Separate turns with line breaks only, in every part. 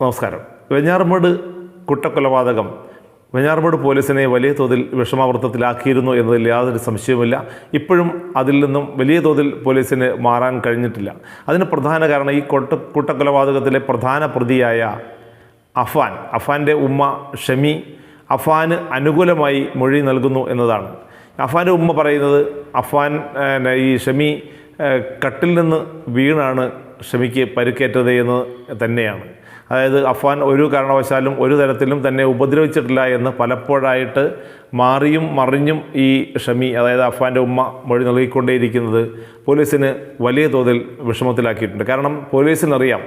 നമസ്കാരം. വെഞ്ഞാറമ്മൂട് കുട്ടക്കൊലപാതകം വെഞ്ഞാറമ്മൂട് പോലീസിനെ വലിയ തോതിൽ വിഷമാവൃത്തത്തിലാക്കിയിരുന്നു എന്നതിൽ യാതൊരു സംശയവുമില്ല. ഇപ്പോഴും അതിൽ നിന്നും വലിയ തോതിൽ പോലീസിന് മാറാൻ കഴിഞ്ഞിട്ടില്ല. അതിന് പ്രധാന കാരണം ഈ കൊട്ട കുട്ടക്കൊലപാതകത്തിലെ പ്രധാന പ്രതിയായ അഫാൻ അഫാന്റെ ഉമ്മ ഷമി അഫാന് അനുകൂലമായി മൊഴി നൽകുന്നു എന്നതാണ്. അഫാന്റെ ഉമ്മ പറയുന്നത് അഫാൻ ഈ ഷമി കട്ടിൽ നിന്ന് വീണാണ് ഷമിക്ക് പരുക്കേറ്റത് എന്ന് തന്നെയാണ്. അതായത് അഫ്വാൻ ഒരു കാരണവശാലും ഒരു തരത്തിലും തന്നെ ഉപദ്രവിച്ചിട്ടില്ല എന്ന് പലപ്പോഴായിട്ട് മാറിയും മറിഞ്ഞും ഈ ഷമി അതായത് അഫ്വാന്റെ ഉമ്മ മൊഴി നൽകിക്കൊണ്ടേയിരിക്കുന്നത് പോലീസിന് വലിയ തോതിൽ വിഷമത്തിലാക്കിയിട്ടുണ്ട്. കാരണം പോലീസിനറിയാം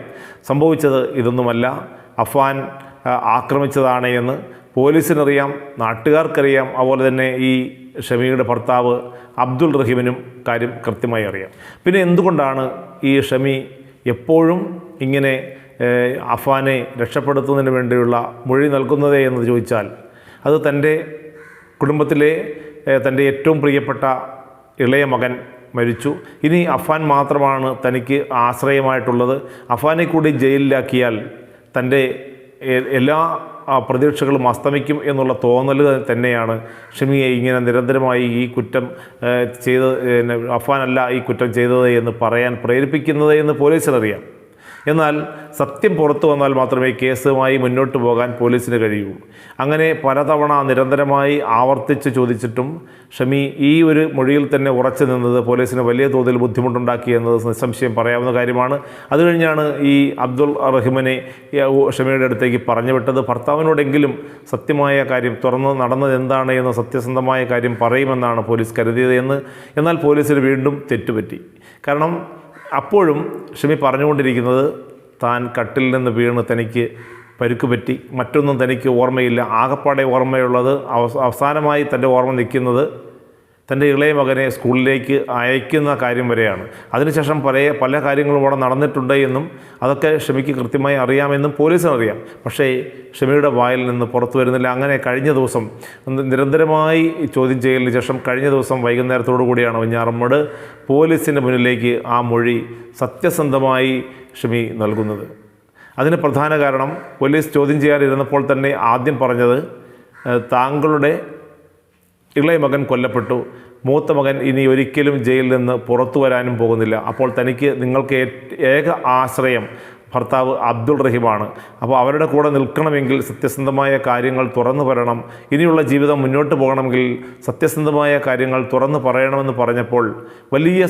സംഭവിച്ചത് ഇതൊന്നുമല്ല. അഫ്വാൻ ആക്രമിച്ചതാണ് എന്ന് പോലീസിനറിയാം. നാട്ടുകാർക്കറിയാം. അതുപോലെ തന്നെ ഈ ഷമിയുടെ ഭർത്താവ് അബ്ദുൾ റഹീമിനും കാര്യം കൃത്യമായി അറിയാം. പിന്നെ എന്തുകൊണ്ടാണ് ഈ ഷമി എപ്പോഴും ഇങ്ങനെ അഫാനെ രക്ഷപ്പെടുത്തുന്നതിന് വേണ്ടിയുള്ള മൊഴി നൽകുന്നതേ എന്ന് ചോദിച്ചാൽ അത് തന്റെ കുടുംബത്തിലെ തന്റെ ഏറ്റവും പ്രിയപ്പെട്ട ഇളയ മകൻ മരിച്ചു. ഇനി അഫാൻ മാത്രമാണ് തനിക്ക് ആശ്രയമായിട്ടുള്ളത്. അഫാനെ കൂടി ജയിലിലാക്കിയാൽ തന്റെ എല്ലാ ആ, പ്രതീക്ഷകളും അസ്തമിക്കും എന്നുള്ള തോന്നൽ തന്നെയാണ് ഷമിയെ ഇങ്ങനെ നിരന്തരമായി ഈ കുറ്റം ചെയ്ത് അഫാനല്ല ഈ കുറ്റം ചെയ്തത് എന്ന് പറയാൻ പ്രേരിപ്പിക്കുന്നത് എന്ന് പോലീസിനറിയാം. എന്നാൽ സത്യം പുറത്തു വന്നാൽ മാത്രമേ കേസുമായി മുന്നോട്ട് പോകാൻ പോലീസിന് കഴിയൂ. അങ്ങനെ പലതവണ നിരന്തരമായി ആവർത്തിച്ച് ചോദിച്ചിട്ടും ഷമി ഈ ഒരു മൊഴിയിൽ തന്നെ ഉറച്ചു നിന്നത് പോലീസിന് വലിയ തോതിൽ ബുദ്ധിമുട്ടുണ്ടാക്കി എന്നത് നിസ്സംശയം പറയാവുന്ന കാര്യമാണ്. അത് കഴിഞ്ഞാണ് ഈ അബ്ദുൾ റഹിമനെ ഷമിയുടെ അടുത്തേക്ക് പറഞ്ഞു വിട്ടത്. ഭർത്താവിനോടെങ്കിലും സത്യമായ കാര്യം തുറന്ന് നടന്നത് എന്താണ് എന്ന് സത്യസന്ധമായ കാര്യം പറയുമെന്നാണ് പോലീസ് കരുതിയത് എന്ന് എന്നാൽ പോലീസിന് വീണ്ടും തെറ്റുപറ്റി. കാരണം അപ്പോഴും ഷമി പറഞ്ഞുകൊണ്ടിരിക്കുന്നത് താൻ കട്ടിൽ നിന്ന് വീണ് തനിക്ക് പരുക്ക് പറ്റി. മറ്റൊന്നും തനിക്ക് ഓർമ്മയില്ല. ആകപ്പാടെ ഓർമ്മയുള്ളത് അവസ- അവസാനമായി തന്റെ ഓർമ്മ നിൽക്കുന്നത് തന്റെ ഇളയ മകനെ സ്കൂളിലേക്ക് അയക്കുന്ന കാര്യം വരെയാണ്. അതിനുശേഷം പല പല കാര്യങ്ങളും അവിടെ നടന്നിട്ടുണ്ട് എന്നും അതൊക്കെ ഷമിക്ക് കൃത്യമായി അറിയാമെന്നും പോലീസിനറിയാം പക്ഷേ ഷമിയുടെ വായിൽ നിന്ന് പുറത്തു വരുന്നില്ല. അങ്ങനെ കഴിഞ്ഞ ദിവസം നിരന്തരമായി ചോദ്യം ചെയ്യലിന് ശേഷം കഴിഞ്ഞ ദിവസം വൈകുന്നേരത്തോടു കൂടിയാണ് വഞ്ഞാറമ്മട് പോലീസിന്റെ മുന്നിലേക്ക് ആ മൊഴി സത്യസന്ധമായി ഷമി നൽകുന്നത്. അതിന് പ്രധാന കാരണം പോലീസ് ചോദ്യം ചെയ്യാനിരുന്നപ്പോൾ തന്നെ ആദ്യം പറഞ്ഞത് താങ്കളുടെ ഇളയ മകൻ കൊല്ലപ്പെട്ടു. മൂത്ത മകൻ ഇനി ഒരിക്കലും ജയിലിൽ നിന്ന് പുറത്തു വരാനും പോകുന്നില്ല. അപ്പോൾ തനിക്ക് നിങ്ങൾക്ക് ഏക ആശ്രയം ഭർത്താവ് അബ്ദുൾ റഹീമാണ്. അപ്പോൾ അവരുടെ കൂടെ നിൽക്കണമെങ്കിൽ സത്യസന്ധമായ കാര്യങ്ങൾ തുറന്നു പറയണം ഇനിയുള്ള ജീവിതം മുന്നോട്ട് പോകണമെങ്കിൽ സത്യസന്ധമായ കാര്യങ്ങൾ തുറന്നു പറയണമെന്ന് പറഞ്ഞപ്പോൾ വലിയ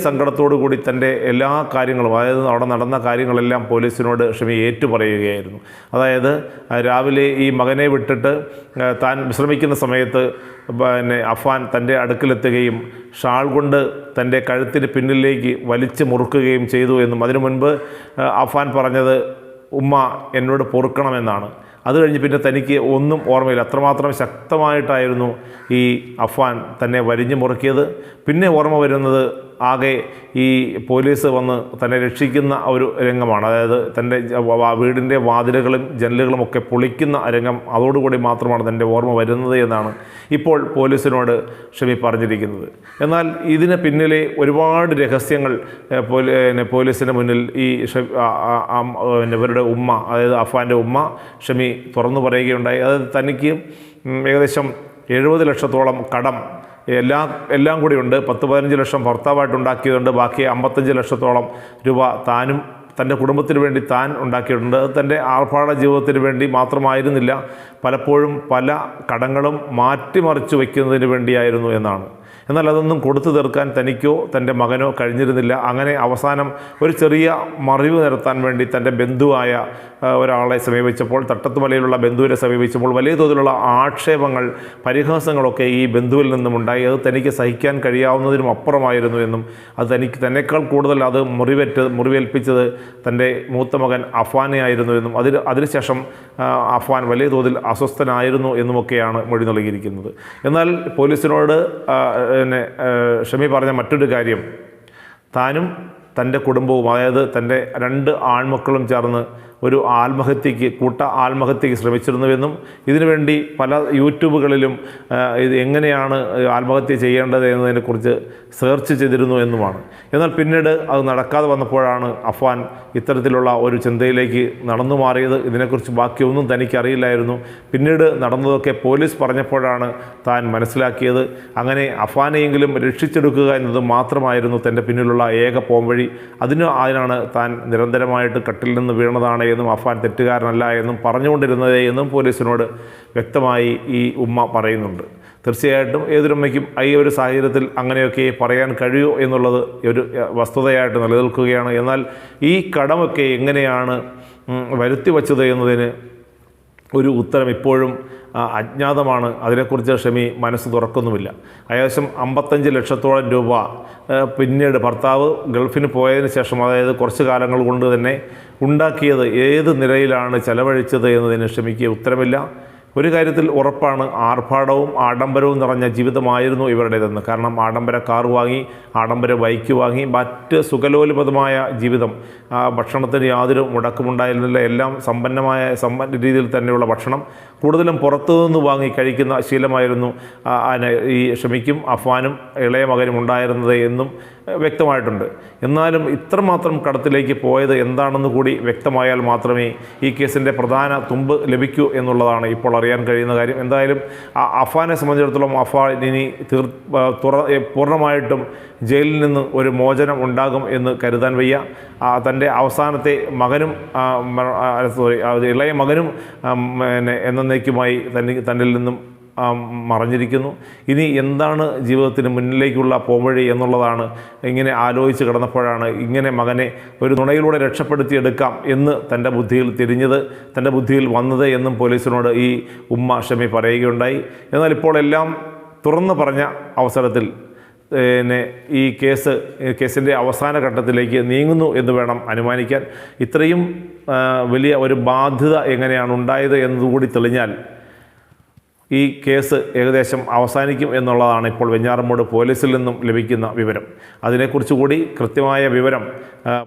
കൂടി തന്റെ എല്ലാ കാര്യങ്ങളും അതായത് അവിടെ നടന്ന കാര്യങ്ങളെല്ലാം പോലീസിനോട് ക്ഷമി ഏറ്റുപറയുകയായിരുന്നു. അതായത് രാവിലെ ഈ മകനെ വിട്ടിട്ട് താൻ വിശ്രമിക്കുന്ന സമയത്ത് പിന്നെ അഫാൻ തന്റെ അടുക്കിലെത്തുകയും ഷാൾ കൊണ്ട് തന്റെ കഴുത്തിന് പിന്നിലേക്ക് വലിച്ചു മുറുക്കുകയും ചെയ്തു എന്നും അതിനു മുൻപ് അഫാൻ പറഞ്ഞത് ഉമ്മ എന്നോട് പൊറുക്കണമെന്നാണ്. അത് കഴിഞ്ഞ് പിന്നെ തനിക്ക് ഒന്നും ഓർമ്മയില്ല. അത്രമാത്രം ശക്തമായിട്ടായിരുന്നു ഈ അഫ്വാൻ തന്നെ വരിഞ്ഞു മുറുക്കിയത്. പിന്നെ ഓർമ്മ വരുന്നത് ആകെ ഈ പോലീസ് വന്ന് തന്നെ രക്ഷിക്കുന്ന ഒരു രംഗമാണ്. അതായത് തന്റെ വീടിന്റെ വാതിലുകളും ജനലുകളും ഒക്കെ പൊളിക്കുന്ന രംഗം അതോടുകൂടി മാത്രമാണ് തന്റെ ഓർമ്മ വരുന്നത് എന്നാണ് ഇപ്പോൾ പോലീസിനോട് ഷമി പറഞ്ഞിരിക്കുന്നത്. എന്നാൽ ഇതിന് പിന്നിലെ ഒരുപാട് രഹസ്യങ്ങൾ പോലീസിന് മുന്നിൽ ഈ ഇവരുടെ ഉമ്മ അതായത് അഫാന്റെ ഉമ്മ ഷമി തുറന്നു പറയുകയുണ്ടായി. അതായത് തനിക്ക് ഏകദേശം എഴുപത് ലക്ഷത്തോളം കടം എല്ലാം എല്ലാം കൂടി ഉണ്ട്. പത്ത് പതിനഞ്ച് ലക്ഷം ഭർത്താവായിട്ട് ഉണ്ടാക്കിയതുണ്ട്. ബാക്കി അമ്പത്തഞ്ച് ലക്ഷത്തോളം രൂപ താനും തന്റെ കുടുംബത്തിന് വേണ്ടി താൻ ഉണ്ടാക്കിയിട്ടുണ്ട്. തന്റെ ആർഭാട ജീവിതത്തിന് വേണ്ടി മാത്രമായിരുന്നില്ല. പലപ്പോഴും പല കടങ്ങളും മാറ്റിമറിച്ച് വയ്ക്കുന്നതിന് വേണ്ടിയായിരുന്നു എന്നാണ്. എന്നാൽ അതൊന്നും കൊടുത്തു തീർക്കാൻ തനിക്കോ തന്റെ മകനോ കഴിഞ്ഞിരുന്നില്ല. അങ്ങനെ അവസാനം ഒരു ചെറിയ മറിവ് നിരത്താൻ വേണ്ടി തന്റെ ബന്ധുവായ ഒരാളെ സമീപിച്ചപ്പോൾ തട്ടത്തുമലയിലുള്ള ബന്ധുവിനെ സമീപിച്ചപ്പോൾ വലിയ തോതിലുള്ള ആക്ഷേപങ്ങൾ പരിഹാസങ്ങളൊക്കെ ഈ ബന്ധുവിൽ നിന്നും ഉണ്ടായി അത് തനിക്ക് സഹിക്കാൻ കഴിയാവുന്നതിനും അപ്പുറമായിരുന്നു എന്നും അത് തനിക്ക് തന്നെക്കാൾ കൂടുതൽ അത് മുറിവേറ്റ് മുറിവേൽപ്പിച്ചത് തന്റെ മൂത്ത മകൻ അഫാനെ ആയിരുന്നു എന്നും അതിന് അതിനുശേഷം അഫ്വാൻ വലിയ തോതിൽ അസ്വസ്ഥനായിരുന്നു എന്നുമൊക്കെയാണ് മൊഴി നൽകിയിരിക്കുന്നത്. എന്നാൽ പോലീസിനോട് പിന്നെ ഷമി പറഞ്ഞ മറ്റൊരു കാര്യം. താനും തന്റെ കുടുംബവും അതായത് തന്റെ രണ്ട് ആൺമക്കളും ചേർന്ന് ഒരു ആത്മഹത്യക്ക് കൂട്ട ആത്മഹത്യക്ക് ശ്രമിച്ചിരുന്നുവെന്നും ഇതിനുവേണ്ടി പല യൂട്യൂബുകളിലും ഇത് എങ്ങനെയാണ് ആത്മഹത്യ ചെയ്യേണ്ടത് എന്നതിനെക്കുറിച്ച് സെർച്ച് ചെയ്തിരുന്നു എന്നുമാണ്. എന്നാൽ പിന്നീട് അത് നടക്കാതെ വന്നപ്പോഴാണ് അഫ്വാൻ ഇത്തരത്തിലുള്ള ഒരു ചിന്തയിലേക്ക് നടന്നു മാറിയത്. ഇതിനെക്കുറിച്ച് ബാക്കിയൊന്നും തനിക്കറിയില്ലായിരുന്നു. പിന്നീട് നടന്നതൊക്കെ പോലീസ് പറഞ്ഞപ്പോഴാണ് താൻ മനസ്സിലാക്കിയത്. അങ്ങനെ അഫ്വാനെയെങ്കിലും രക്ഷിച്ചെടുക്കുക എന്നത് മാത്രമായിരുന്നു തന്റെ പിന്നിലുള്ള ഏക പോംവഴി. അതിന് അതിനാണ് താൻ നിരന്തരമായിട്ട് കട്ടിൽ നിന്ന് വീണതാണ് എന്നും അഫാൻ തെറ്റുകാരനല്ല എന്നും പറഞ്ഞുകൊണ്ടിരുന്നത് എന്നും പോലീസിനോട് വ്യക്തമായി ഈ ഉമ്മ പറയുന്നുണ്ട്. തീർച്ചയായിട്ടും ഏതൊരമ്മയ്ക്കും ഈ ഒരു സാഹചര്യത്തിൽ അങ്ങനെയൊക്കെ പറയാൻ കഴിയൂ എന്നുള്ളത് ഒരു വസ്തുതയായിട്ട് നിലനിൽക്കുകയാണ്. എന്നാൽ ഈ കടമൊക്കെ എങ്ങനെയാണ് വരുത്തി വച്ചത് എന്നതിന് ഒരു ഉത്തരം ഇപ്പോഴും അജ്ഞാതമാണ്. അതിനെക്കുറിച്ച് ഷമി മനസ്സ് തുറക്കുന്നുമില്ല. ഏകദേശം അമ്പത്തഞ്ച് ലക്ഷത്തോളം രൂപ പിന്നീട് ഭർത്താവ് ഗൾഫിന് പോയതിന് ശേഷം അതായത് കുറച്ച് കാലങ്ങൾ കൊണ്ട് തന്നെ ഉണ്ടാക്കിയത് ഏത് നിലയിലാണ് ചെലവഴിച്ചത് എന്നതിന് ഷമിക്ക് ഉത്തരമില്ല. ഒരു കാര്യത്തിൽ ഉറപ്പാണ് ആർഭാടവും ആഡംബരവും നിറഞ്ഞ ജീവിതമായിരുന്നു ഇവരുടേതെന്ന്. കാരണം ആഡംബര കാർ വാങ്ങി ആഡംബര ബൈക്ക് വാങ്ങി മറ്റ് സുഖലോലിപതമായ ജീവിതം. ഭക്ഷണത്തിന് യാതൊരു മുടക്കമുണ്ടായിരുന്നില്ല. എല്ലാം സമ്പന്നമായ സമ്പന്ന രീതിയിൽ തന്നെയുള്ള ഭക്ഷണം. കൂടുതലും പുറത്തു നിന്ന് വാങ്ങി കഴിക്കുന്ന ശീലമായിരുന്നു ഈ ഷമിക്കും അഫ്വാനും ഇളയ മകനും ഉണ്ടായിരുന്നത് എന്നും വ്യക്തമായിട്ടുണ്ട്. എന്നാലും ഇത്രമാത്രം കടത്തിലേക്ക് പോയത് എന്താണെന്ന് കൂടി വ്യക്തമായാൽ മാത്രമേ ഈ കേസിന്റെ പ്രധാന തുമ്പ് ലഭിക്കൂ എന്നുള്ളതാണ് ഇപ്പോൾ അറിയാൻ കഴിയുന്ന കാര്യം. എന്തായാലും അഫാനെ സംബന്ധിച്ചിടത്തോളം അഫാൻ ഇനി തീർ തുറ പൂർണമായിട്ടും ജയിലിൽ നിന്ന് ഒരു മോചനം ഉണ്ടാകും എന്ന് കരുതാൻ വയ്യ. തന്റെ അവസാനത്തെ മകനും സോറി ഇളയ മകനും എന്നേക്കുമായി തന്നെ തന്നിൽ നിന്നും മറഞ്ഞിരിക്കുന്നു. ഇനി എന്താണ് ജീവിതത്തിന് മുന്നിലേക്കുള്ള പോംവഴി എന്നുള്ളതാണ് ഇങ്ങനെ ആലോചിച്ച് കിടന്നപ്പോഴാണ് ഇങ്ങനെ മകനെ ഒരു നുണയിലൂടെ രക്ഷപ്പെടുത്തിയെടുക്കാം എന്ന് തന്റെ ബുദ്ധിയിൽ തിരിഞ്ഞത് തന്റെ ബുദ്ധിയിൽ വന്നത് എന്നും പോലീസിനോട് ഈ ഉമ്മ ഷമി പറയുകയുണ്ടായി. എന്നാൽ ഇപ്പോൾ എല്ലാം തുറന്നു പറഞ്ഞ അവസരത്തിൽ പിന്നെ ഈ കേസ് കേസിന്റെ അവസാന ഘട്ടത്തിലേക്ക് നീങ്ങുന്നു എന്ന് വേണം അനുമാനിക്കാൻ. ഇത്രയും വലിയ ഒരു ബാധ്യത എങ്ങനെയാണ് ഉണ്ടായത് എന്നതുകൂടി തെളിഞ്ഞാൽ ഈ കേസ് ഏകദേശം അവസാനിക്കും എന്നുള്ളതാണ് ഇപ്പോൾ വെഞ്ഞാറമ്മൂട് പോലീസിൽ നിന്നും ലഭിക്കുന്ന വിവരം. അതിനെക്കുറിച്ച് കൂടി കൃത്യമായ വിവരം